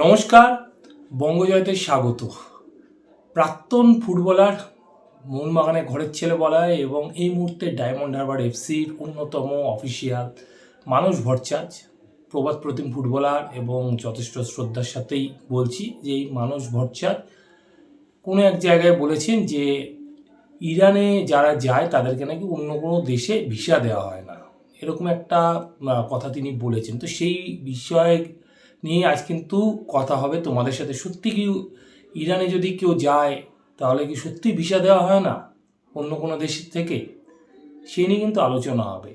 নমস্কার, বঙ্গজয়তে স্বাগত। প্রাক্তন ফুটবলার মোহনবাগানে ঘরের ছেলে বলা হয় এবং এই মুহূর্তে ডায়মন্ড হারবার এফসির অন্যতম অফিসিয়াল মানুষ ভরচাজ প্রবাদ প্রতিম ফুটবলার এবং যথেষ্ট শ্রদ্ধার সাথেই বলছি যে এই মানুষ ভরচাজ কোনো এক জায়গায় বলেছেন যে ইরানে যারা যায় তাদেরকে নাকি অন্য কোনো দেশে ভিসা দেওয়া হয় না। এরকম একটা কথা তিনি বলেছেন। তো সেই বিষয়ে নিয়ে আজ কিন্তু কথা হবে তোমাদের সাথে। সত্যি কি ইরানে যদি কেউ যায়, তাহলে কি সত্যি ভিসা দেওয়া হয় না অন্য কোনো দেশের থেকে? সে নিয়ে কিন্তু আলোচনা হবে।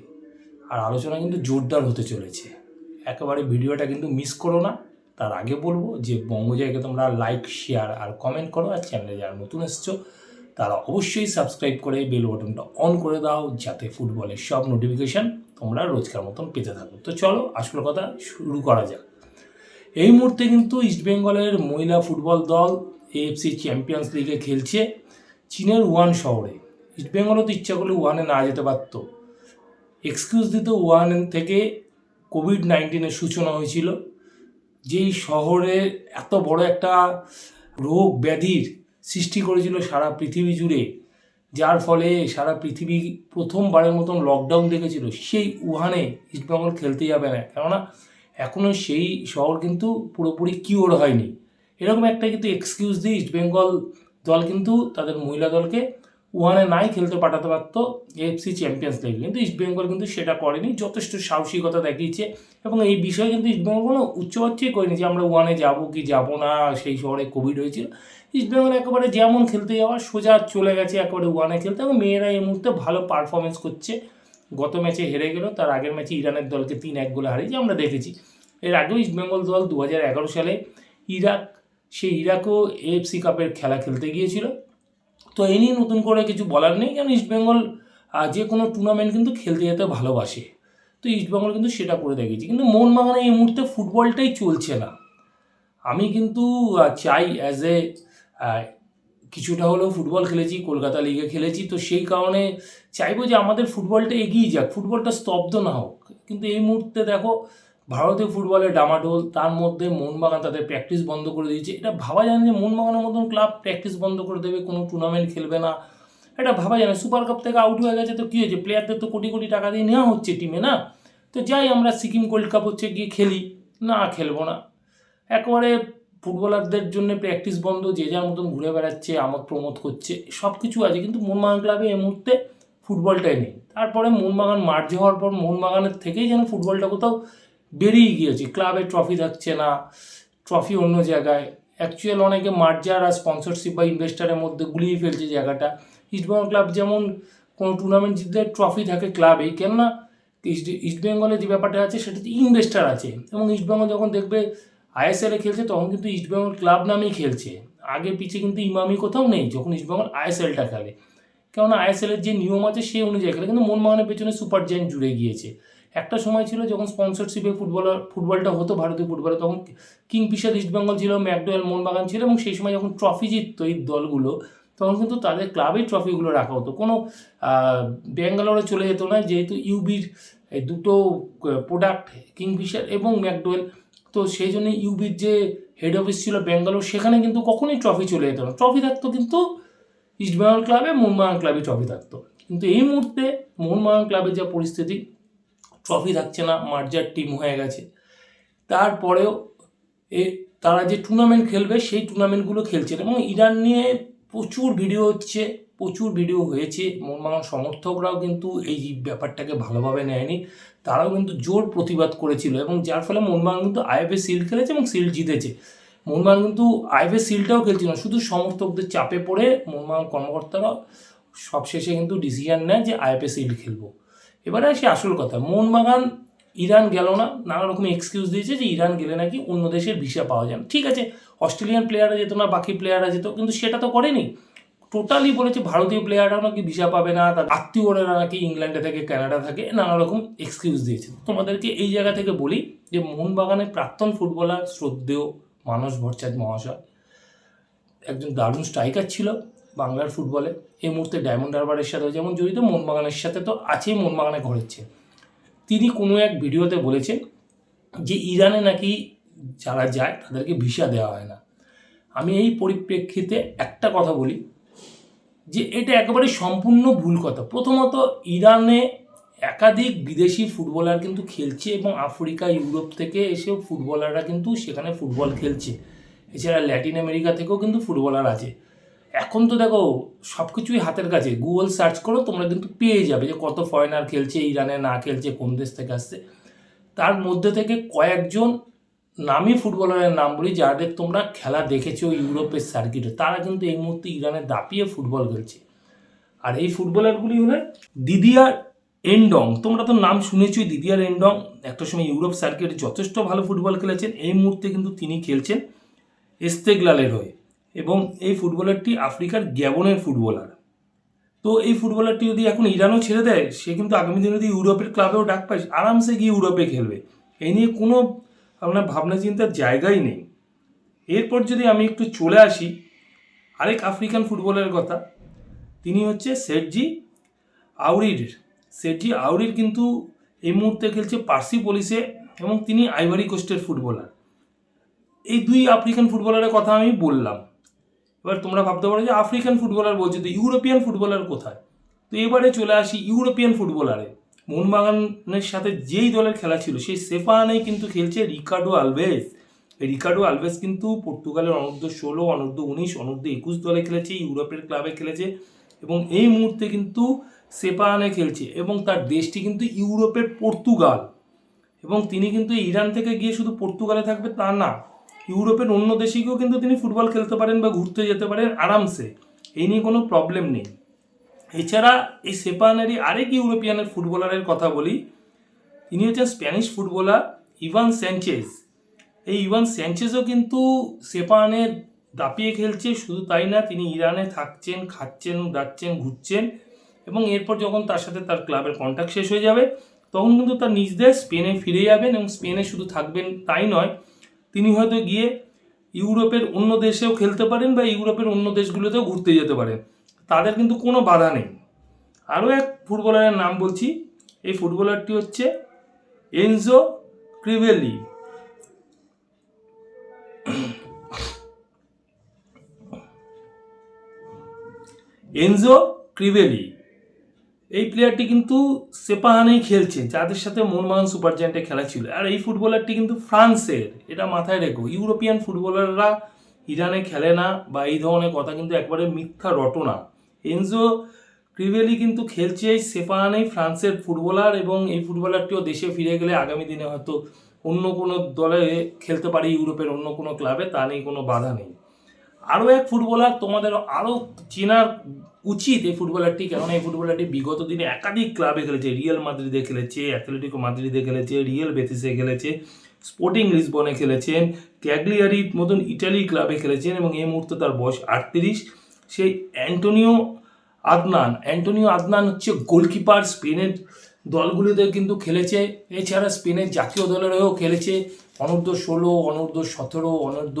আর আলোচনা কিন্তু জোরদার হতে চলেছে। একেবারে ভিডিওটা কিন্তু মিস করো না। তার আগে বলব যে বঙ্গজয়কে তোমরা লাইক শেয়ার আর কমেন্ট করো আর চ্যানেলে যারা নতুন এসছো, তারা অবশ্যই সাবস্ক্রাইব করে বেল বাটনটা অন করে দাও যাতে ফুটবলের সব নোটিফিকেশান তোমরা রোজকার মতন পেতে থাকো। তো চলো, আসল কথা শুরু করা যাক। এই মুহূর্তে কিন্তু ইস্টবেঙ্গলের মহিলা ফুটবল দল এএফসি চ্যাম্পিয়ন্স লিগে খেলছে চীনের ওয়ান শহরে। ইস্টবেঙ্গলও তো ইচ্ছা করলে ওয়ানে না যেতে পারত। এক্সকিউজ দিত ওয়ান থেকে কোভিড নাইন্টিনের সূচনা হয়েছিল, যেই শহরে এত বড় একটা রোগ ব্যাধির সৃষ্টি করেছিল সারা পৃথিবী জুড়ে, যার ফলে সারা পৃথিবী প্রথমবারের মতন লকডাউন দেখেছিল, সেই উহানে ইস্টবেঙ্গল খেলতে যাবে না। কেননা এখনও সেই শহর কিন্তু পুরোপুরি কিওর হয়নি। এরকম একটা কিন্তু এক্সকিউজ দিয়ে ইস্টবেঙ্গল দল কিন্তু তাদের মহিলা দলকে ওয়ানে নাই খেলতে পাঠাতে পারত এফসি চ্যাম্পিয়ন্স লিগ কিন্তু ইস্টবেঙ্গল কিন্তু সেটা করেনি, যথেষ্ট সাহসিকতা দেখিয়েছে এবং এই বিষয়ে কিন্তু ইস্টবেঙ্গল কোনো উচ্চবাচ্যই করেনি যে আমরা ওয়ানে যাব কি যাব না, সেই শহরে কোভিড হয়েছিল। ইস্টবেঙ্গল একেবারে যেমন খেলতে যাওয়া সোজা চলে গেছে একেবারে ওয়ানে খেলতে এবং মেয়েরা এই মুহূর্তে ভালো পারফরমেন্স করছে। গত ম্যাচে হেরে গেল, তার আগের ম্যাচে ইরানের দলকে তিন এক গোলে হারিয়েছে আমরা দেখেছি। এর আগেও ইস্টবেঙ্গল দল দু হাজার এগারো সালে ইরাক সেই ইরাকও এএফসি কাপের খেলা খেলতে গিয়েছিল। তো এই নিয়ে নতুন করে কিছু বলার নেই, কারণ ইস্টবেঙ্গল যে কোনো টুর্নামেন্ট কিন্তু খেলতে যেতে ভালোবাসে। তো ইস্টবেঙ্গল কিন্তু সেটা করে দেখেছি। কিন্তু মন মোহনবাগানে এই মুহূর্তে ফুটবলটাই চলছে না। আমি কিন্তু চাই অ্যাজ এ কিছুটা হলেও ফুটবল খেলেছি, কলকাতা লিগে খেলেছি। তো সেই কারণে চাইব যে আমাদের ফুটবলটা এগিয়ে যাক। ফুটবলটা স্তব্ধ না হোক। কিন্তু এই মুহূর্তে দেখো, ভারতীয় ফুটবলের ডামাডোল, তার মধ্যে মোহনবাগান তাদের প্র্যাকটিস বন্ধ করে দিয়েছে। এটা ভাবা যায় না যে মোহনবাগানের মতন ক্লাব প্র্যাকটিস বন্ধ করে দেবে, কোনো টুর্নামেন্ট খেলবে না। এটা ভাবা যায় না। সুপার কাপ থেকে আউট হয়ে গেছে, তো কী হয়েছে? প্লেয়ারদের তো কোটি কোটি টাকা দিয়ে নেওয়া হচ্ছে টিমে না? তো যাই, আমরা সিকিম গোল্ড কাপ হচ্ছে গিয়ে খেলি। না, খেলব না। একেবারে ফুটবলারদের জন্য প্র্যাকটিস বন্ধ, যে যার মতন ঘুরে বেড়াচ্ছে, আমোদ প্রমোদ করছে সব কিছু আছে। কিন্তু মোহনবাগান ক্লাবে এই মুহূর্তে ফুটবলটাই নেই। তারপরে মোহনবাগান মার্জ হওয়ার পর মোহনবাগানের থেকেই যেন ফুটবলটা কোথাও বেরিয়ে গিয়েছে। ক্লাবে ট্রফি থাকছে না ট্রফি অন্য জায়গায়। অ্যাকচুয়াল অনেকে মার্জার আর স্পন্সরশিপ বা ইনভেস্টারের মধ্যে গুলিয়ে ফেলছে জায়গাটা। ইস্টবেঙ্গল ক্লাব যেমন কোনো টুর্নামেন্ট জিতলে ট্রফি থাকে ক্লাবে কেননা ইস্ট ইস্টবেঙ্গলে যে ব্যাপারটা আছে, সেটাতে ইনভেস্টার আছে। এবং ইস্টবেঙ্গল যখন দেখবে আইএসএলে খেলছে, তখন কিন্তু ইস্টবেঙ্গল ক্লাব নামেই খেলছে। আগে পিছিয়ে কিন্তু ইমামি কোথাও নেই, যখন ইস্টবেঙ্গল আইএসএলটা খেলে। কেননা আইএসএলের যে নিয়ম আছে, সেই অনুযায়ী খেলে। কিন্তু মোহনবাগানের পেছনে সুপার জায়েন্ট জুড়ে গিয়েছে। একটা সময় ছিল যখন স্পন্সরশিপে ফুটবলার ফুটবলটা হতো ভারতীয় ফুটবলে তখন কিংফিশার ইস্টবেঙ্গল ছিল ম্যাকডোয়েল মোহনবাগান ছিল এবং সেই সময় যখন ট্রফি জিততো এই দলগুলো, তখন কিন্তু তাদের ক্লাবেই ট্রফিগুলো রাখা হতো। কোনো ব্যাঙ্গালোরে চলে যেত না, যেহেতু ইউবির দুটো প্রোডাক্ট কিংফিশার এবং ম্যাকডোয়েল তো সেই জন্য ইউবির যে হেড অফিস ছিল ব্যাঙ্গালোর সেখানে কিন্তু কখনোই ট্রফি চলে যেত না। ট্রফি থাকতো কিন্তু ইস্টবেঙ্গল ক্লাবে মোহনবাগান ক্লাবে ট্রফি থাকতো। কিন্তু এই মুহূর্তে মোহনবাগান ক্লাবের যা পরিস্থিতি ট্রফি থাকছে না, মার্জার টিম হয়ে গেছে। তারপরেও এ, তারা যে টুর্নামেন্ট খেলবে, সেই টুর্নামেন্টগুলো খেলছে এবং ইরান নিয়ে প্রচুর ভিডিও হচ্ছে, প্রচুর ভিডিও হয়েছে। মোহনবাগান সমর্থকরাও কিন্তু এই ব্যাপারটাকে ভালোভাবে নেয়নি। তারাও কিন্তু জোর প্রতিবাদ করেছিল এবং যার ফলে মোহনবাগান কিন্তু আইএফএ সিল্ড খেলেছে এবং সিল্ড জিতেছে। মোহনবাগান কিন্তু আইএফএ সিলটাও খেলছিল শুধু সমর্থকদের চাপে পড়ে মোহনবাগান কর্মকর্তারা সবশেষে কিন্তু ডিসিশন নেয় যে আইএফএ সিল্ড খেলব। এবারে আসি আসল কথা মোহনবাগান ইরান গেল না, নানা রকম এক্সকিউজ দিয়েছে যে ইরান গেলে নাকি অন্য দেশের ভিসা পাওয়া যায় ঠিক আছে, অস্ট্রেলিয়ান প্লেয়াররা যেত না বাকি প্লেয়াররা যেত কিন্তু সেটা তো করেনি। টোটালি বলেছে ভারতীয় প্লেয়াররাও নাকি ভিসা পাবে না, তার আত্মীয়রা নাকি ইংল্যান্ডে থাকে কানাডা থাকে, নানা রকম এক্সকিউজ দিয়েছে। তোমাদেরকে এই জায়গা থেকে বলি যে মোহনবাগানের প্রাক্তন ফুটবলার শ্রদ্ধেয় মানস ভট্টাচার্য মহাশয়, একজন দারুণ স্ট্রাইকার ছিল বাংলার ফুটবলে এই মুহূর্তে ডায়মন্ড হারবারের সাথে যেমন জড়িত, মোহনবাগানের সাথে তো আছেই মোহনবাগানে ঘরেছে তিনি কোনো এক ভিডিওতে বলেছেন যে ইরানে নাকি যারা যায় তাদেরকে ভিসা দেওয়া হয় না। আমি এই পরিপ্রেক্ষিতে একটা কথা বলি যে এটা একেবারে সম্পূর্ণ ভুল কথা। প্রথমত, ইরানে একাধিক বিদেশি ফুটবলার কিন্তু খেলছে এবং আফ্রিকা, ইউরোপ থেকে এসেও ফুটবলাররা কিন্তু সেখানে ফুটবল খেলছে। এছাড়া ল্যাটিন আমেরিকা থেকেও কিন্তু ফুটবলার আছে। এখন তো দেখো সব কিছুই হাতের কাছে। গুগল সার্চ করো, তোমরা কিন্তু পেয়ে যাবে যে কত ফরেনার খেলছে, ইরানে না খেলছে, কোন দেশ থেকে আসছে। তার মধ্যে থেকে কয়েকজন নামি ফুটবলারের নাম বলি, যাদের তোমরা খেলা দেখেছ ইউরোপের সার্কিটে তারা কিন্তু এই মুহূর্তে ইরানে দাপিয়ে ফুটবল খেলছে। আর এই ফুটবলারগুলি হলেন দিদিয়ার এন্ডং। তোমরা তো নাম শুনেছই দিদিয়ার এন্ডং। একটা সময় ইউরোপ সার্কিটে যথেষ্ট ভালো ফুটবল খেলেছেন। এই মুহূর্তে কিন্তু তিনি খেলছেন এস্তেগলালের হয়ে। এবং এই ফুটবলারটি আফ্রিকার গ্যাবনের ফুটবলার। তো এই ফুটবলারটি যদি এখন ইরানও ছেড়ে দেয়, সে কিন্তু আগামী দিনে যদি ইউরোপের ক্লাবেও ডাক পায়, আরামসে গিয়ে ইউরোপে খেলবে। এই নিয়ে কোনো আপনার ভাবনা চিন্তার জায়গাই নেই। এরপর যদি আমি একটু চলে আসি, আরেক আফ্রিকান ফুটবলের কথা। তিনি হচ্ছে সেটজি আউরির। সেটজি আউরির কিন্তু এই মুহূর্তে খেলছে পার্সি পলিসে এবং তিনি আইভারি কোস্টের ফুটবলার। এই দুই আফ্রিকান ফুটবলারের কথা আমি বললাম। এবার তোমরা ভাবতে পারো যে আফ্রিকান ফুটবলার বলছে, তো ইউরোপিয়ান ফুটবলার কোথায়? তো এবারে চলে আসি ইউরোপিয়ান ফুটবলারে মোহনবাগানের সাথে যেই দলের খেলা ছিল সেই সেফানেই কিন্তু খেলছে রিকার্ডো আলভেজ রিকার্ডো আলভেজ কিন্তু পর্তুগালের অনূর্ধ্ব ষোলো, অনূর্ধ্ব উনিশ, অনূর্ধ্ব একুশ দলে খেলেছে, ইউরোপের ক্লাবে খেলেছে এবং এই মুহূর্তে কিন্তু সেপানে খেলছে এবং তার দেশটি কিন্তু ইউরোপের পর্তুগাল। এবং তিনি কিন্তু ইরান থেকে গিয়ে শুধু পর্তুগালে থাকবে তা না ইউরোপের অন্য দেশে গিয়েও কিন্তু তিনি ফুটবল খেলতে পারেন বা ঘুরতে যেতে পারেন আরামসে। এই নিয়ে কোনো প্রবলেম নেই। এছাড়া এই সেপানেরই আরেক ইউরোপিয়ানের ফুটবলারের কথা বলি। তিনি হচ্ছেন স্প্যানিশ ফুটবলার ইভান স্যাঞ্চেজ এই ইভান স্যাঞ্চেজও কিন্তু সেপানের দাপিয়ে খেলছে, শুধু তাই না, তিনি ইরানে থাকছেন, খাচ্ছেন যাচ্ছেন ঘুরছেন এবং এরপর যখন তার সাথে তার ক্লাবের কন্ট্যাক্ট শেষ হয়ে যাবে, তখন কিন্তু তার নিজ দেশ স্পেনে ফিরে যাবেন এবং স্পেনে শুধু থাকবেন তাই নয় তিনি হয়তো গিয়ে ইউরোপের অন্য দেশেও খেলতে পারেন বা ইউরোপের অন্য দেশগুলোতেও ঘুরতে যেতে পারেন তাদের কিন্তু কোনো বাধা নেই। আরও এক ফুটবলারের নাম বলছি। এই ফুটবলারটি হচ্ছে এনজো ক্রিভেলি। এনজো ক্রিভেলি। এই প্লেয়ারটি কিন্তু সেপাহানেই খেলছে, যাদের সাথে মোহনবাগান সুপার জায়ান্টে খেলা ছিল। আর এই ফুটবলারটি কিন্তু ফ্রান্সের, এটা মাথায় রেখো। ইউরোপিয়ান ফুটবলাররা ইরানে খেলে না বা এই ধরনের কথা কিন্তু একবারে মিথ্যা রটনা। এনজো ক্রিভেলি কিন্তু খেলছে এই সেপাহানেই ফ্রান্সের ফুটবলার এবং এই ফুটবলারটিও দেশে ফিরে গেলে আগামী দিনে হয়তো অন্য কোনো দলে খেলতে পারে ইউরোপের অন্য কোনো ক্লাবে তা নিয়ে কোনো বাধা নেই। আরও এক ফুটবলার তোমাদের আরও চেনার উচিত এই ফুটবলারটি, কেননা এই ফুটবলারটি বিগত দিনে একাধিক ক্লাবে খেলেছে। রিয়েল মাদ্রিদে খেলেছে, অ্যাথলেটিকো মাদ্রিদে খেলেছে, রিয়েল বেতিসে খেলেছে, স্পোর্টিং লিসবনে খেলেছেন ক্যাগলিয়ারির মতন ইটালি ক্লাবে খেলেছেন এবং এই মুহূর্তে তার বয়স আটত্রিশ। সেই অ্যান্টোনিও আদনান অ্যান্টোনিও আদনান হচ্ছে গোলকিপার স্পেনের দলগুলিতে কিন্তু খেলেছে। এছাড়া স্পেনের জাতীয় দলের হয়েও খেলেছে। অনূর্ধ্ব ষোলো, অনূর্ধ্ব সতেরো, অনূর্ধ্ব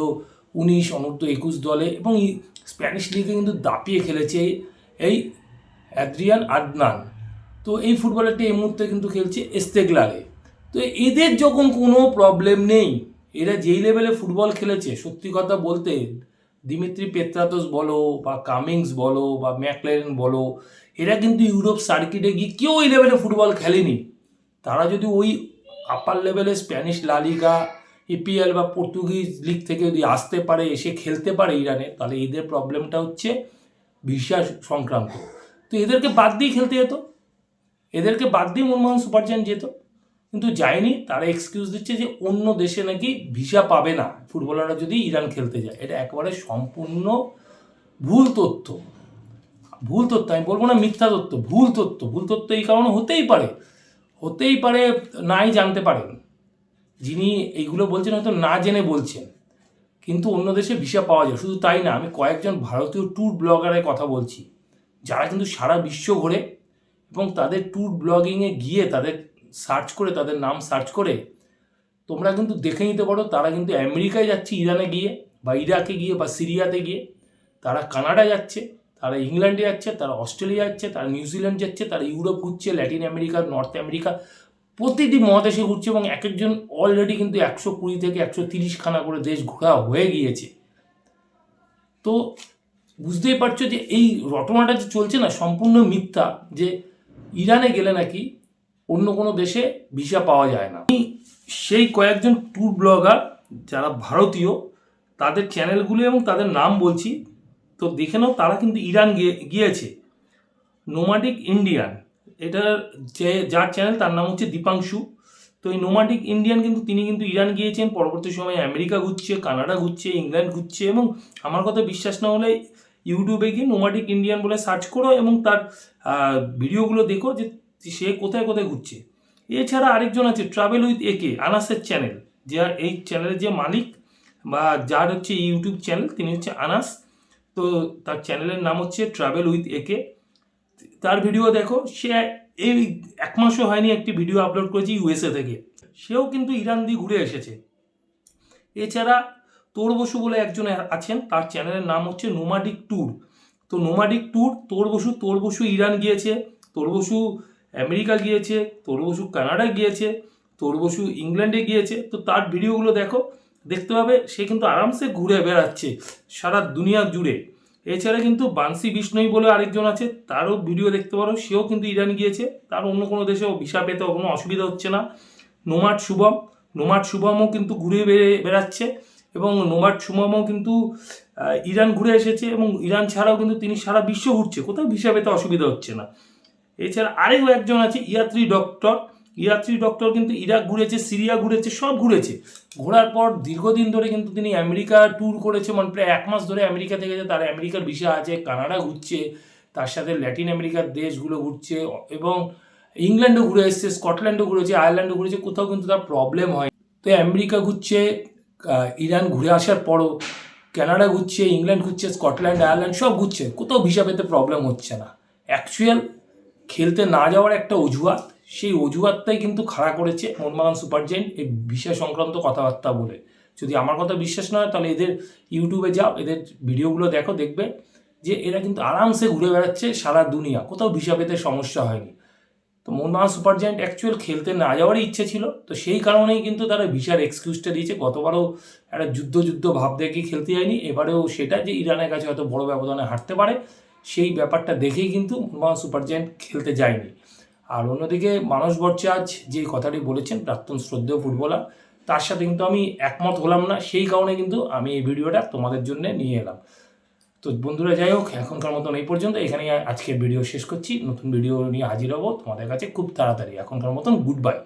উনিশ, অনূর্ধ্ব একুশ দলে এবং স্প্যানিশ লিগে কিন্তু দাপিয়ে খেলেছে এই অ্যাদ্রিয়ান আদনান। তো এই ফুটবলারটি এই মুহূর্তে কিন্তু খেলছে এস্তেগলালে। তো এদের যখন কোনো প্রবলেম নেই, এরা যেই লেভেলে ফুটবল খেলেছে, সত্যি কথা বলতে, দিমিত্রি পেত্রাতোস বলো বা কামিংস বলো বা ম্যাকলেন বলো, এরা কিন্তু ইউরোপ সার্কিটে গিয়ে কেউ ওই লেভেলে ফুটবল খেলেনি। তারা যদি ওই আপার লেভেলে স্প্যানিশ লালিগা ইপিএল বা পর্তুগিজ লিগ থেকে যদি আসতে পারে, এসে খেলতে পারে ইরানে, তাহলে এদের প্রবলেমটা হচ্ছে ভিসা সংক্রান্ত। তো এদেরকে বাদ দিয়ে খেলতে যেত। এদেরকে বাদ দিয়ে মনমোহন সুপার জায়ান্ট যেত। কিন্তু যায়নি, তারা এক্সকিউজ দিচ্ছে যে অন্য দেশে নাকি ভিসা পাবে না। ফুটবলাররা যদি ইরান খেলতে যায়, এটা একেবারে সম্পূর্ণ ভুল তথ্য। ভুল তথ্য, আমি বলব না মিথ্যা তথ্য, ভুল তথ্য। ভুল তথ্য এই কারণে হতেই পারে হতেই পারে, নাই জানতে পারেন। যিনি এইগুলো বলছেন হয়তো না জেনে বলছেন, কিন্তু অন্য দেশে ভিসা পাওয়া যায়। শুধু তাই না, আমি কয়েকজন ভারতীয় ট্যুর ব্লগারের কথা বলছি, যারা কিন্তু সারা বিশ্ব ঘোরে এবং তাদের ট্যুর ব্লগিংয়ে গিয়ে তাদের সার্চ করে, তাদের নাম সার্চ করে, তোমরা কিন্তু দেখে নিতে পারো, তারা কিন্তু আমেরিকায় যাচ্ছে ইরানে গিয়ে বা ইরাকে গিয়ে বা সিরিয়াতে গিয়ে। তারা কানাডা যাচ্ছে, তারা ইংল্যান্ডে যাচ্ছে, তারা অস্ট্রেলিয়া যাচ্ছে, তারা নিউজিল্যান্ড যাচ্ছে, তারা ইউরোপ ঘুরছে, ল্যাটিন আমেরিকা, নর্থ আমেরিকা প্রতিটি মহাদেশে ঘুরছে এবং এক একজন অলরেডি কিন্তু একশো কুড়ি থেকে একশো তিরিশ খানা করে দেশ ঘোরা হয়ে গিয়েছে। তো বুঝতেই পারছ যে এই রটনাটা যে চলছে না, সম্পূর্ণ মিথ্যা যে ইরানে গেলে নাকি অন্য কোনো দেশে ভিসা পাওয়া যায় না। সেই কয়েকজন ট্যুর ব্লগার যারা ভারতীয়, তাদের চ্যানেলগুলো এবং তাদের নাম বলছি, তো দেখে নাও তারা কিন্তু ইরান গিয়ে, গিয়েছে। নোমাডিক ইন্ডিয়ান এটার যে, যার চ্যানেল তার নাম হচ্ছে দীপাংশু। তো এই নোমাডিক ইন্ডিয়ান কিন্তু তিনি কিন্তু ইরান গিয়েছেন, পরবর্তী সময়ে আমেরিকা ঘুরছে, কানাডা ঘুরছে, ইংল্যান্ড ঘুরছে এবং আমার কথা বিশ্বাস না হলে ইউটিউবে গিয়ে নোমাটিক ইন্ডিয়ান বলে সার্চ করো এবং তার ভিডিওগুলো দেখো যে সে কোথায় কোথায় ঘুরছে। এছাড়া আরেকজন আছে ট্রাভেল উইথ একে আনাসের চ্যানেল যে এই চ্যানেলের যে মালিক বা যার হচ্ছে ইউটিউব চ্যানেল তিনি হচ্ছে আনাস তো তার চ্যানেলের নাম হচ্ছে ট্রাভেল উইথ একে তার ভিডিও দেখো, সে এই এক মাসও হয়নি একটি ভিডিও আপলোড করেছে ইউএসএ থেকে। সেও কিন্তু ইরান দিয়ে ঘুরে এসেছে। এছাড়া তোর বসু বলে একজন আছেন, তার চ্যানেলের নাম হচ্ছে নোমাডিক ট্যুর তো নোমাডিক ট্যুর তোর বসু তোর বসু ইরান গিয়েছে, তোর বসু আমেরিকা গিয়েছে, তোর বসু কানাডা গিয়েছে, তোর বসু ইংল্যান্ডে গিয়েছে। তো তার ভিডিওগুলো দেখো, দেখতে পাবে, সে কিন্তু আরামসে ঘুরে বেড়াচ্ছে সারা দুনিয়া জুড়ে। এছাড়া কিন্তু বান্সি বিষ্ণই বলে আরেকজন আছে, তারও ভিডিও দেখতে পারো, সেও কিন্তু ইরান গিয়েছে, তার অন্য কোনো দেশেও ভিসা পেতে কোনো অসুবিধা হচ্ছে না। নোমাট শুভম নোমাট শুভমও কিন্তু ঘুরে বেড়ে, বেড়াচ্ছে এবং নোমাট শুভমও কিন্তু ইরান ঘুরে এসেছে এবং ইরান ছাড়াও কিন্তু তিনি সারা বিশ্ব ঘুরছে, কোথাও ভিসা পেতে অসুবিধা হচ্ছে না। এছাড়া আরেকও একজন আছে, ইয়াত্রী ডক্টর ইয়াত্রী ডক্টর কিন্তু ইরাক ঘুরেছে, সিরিয়া ঘুরেছে, সব ঘুরেছে। ঘোরার পর দীর্ঘদিন ধরে কিন্তু তিনি আমেরিকা ট্যুর করেছে মানে প্রায় এক মাস ধরে আমেরিকা থেকে তার আমেরিকার ভিসা আছে, কানাডা ঘুরছে, তার সাথে ল্যাটিন আমেরিকার দেশগুলো ঘুরছে এবং ইংল্যান্ডও ঘুরে এসছে স্কটল্যান্ডও ঘুরেছে আয়ারল্যান্ডও ঘুরেছে, কোথাও কিন্তু তার প্রবলেম হয় তো আমেরিকা ঘুরছে ইরান ঘুরে আসার পরও, কানাডা ঘুরছে, ইংল্যান্ড ঘুরছে স্কটল্যান্ড আয়ারল্যান্ড সব ঘুরছে, কোথাও ভিসা পেতে প্রবলেম হচ্ছে না। অ্যাকচুয়াল খেলতে না যাওয়ার একটা অজুহাত সেই অজুহাতটাই কিন্তু খাড়া করেছে মোহনবাগান সুপার জায়েন্ট এই ভিসা সংক্রান্ত কথাবার্তা বলে। যদি আমার কথা বিশ্বাস না হয়, তাহলে এদের ইউটিউবে যাও, এদের ভিডিওগুলো দেখো, দেখবে যে এরা কিন্তু আরামসে ঘুরে বেড়াচ্ছে সারা দুনিয়া, কোথাও ভিসা পেতে সমস্যা হয়নি। তো মোহনবাগান সুপার জায়েন্ট অ্যাকচুয়াল খেলতে না যাওয়ারই ইচ্ছে ছিল, তো সেই কারণেই কিন্তু তারা ভিসার এক্সকিউজটা দিয়েছে। গতবারও একটা যুদ্ধ যুদ্ধ ভাব দেখে খেলতে যায়নি, এবারেও সেটা যে ইরানের কাছে হয়তো বড় ব্যবধানে হারতে পারে, সেই ব্যাপারটা দেখেই কিন্তু মোহনবাগান সুপার জায়েন্ট খেলতে যায়নি। আর অন্যদিকে মানস ভট্টাচার্য যে কথাটি বলেছেন, প্রাক্তন শ্রদ্ধেয় ফুটবলার, তার সাথে কিন্তু আমি একমত হলাম না। সেই কারণে কিন্তু আমি এই ভিডিওটা তোমাদের জন্য নিয়ে এলাম। তো বন্ধুরা, যাই হোক, এখনকার মতন এই পর্যন্ত। এখানেই আজকে ভিডিও শেষ করছি। নতুন ভিডিও নিয়ে হাজির হব তোমাদের কাছে খুব তাড়াতাড়ি। এখনকার মতন গুড বাই।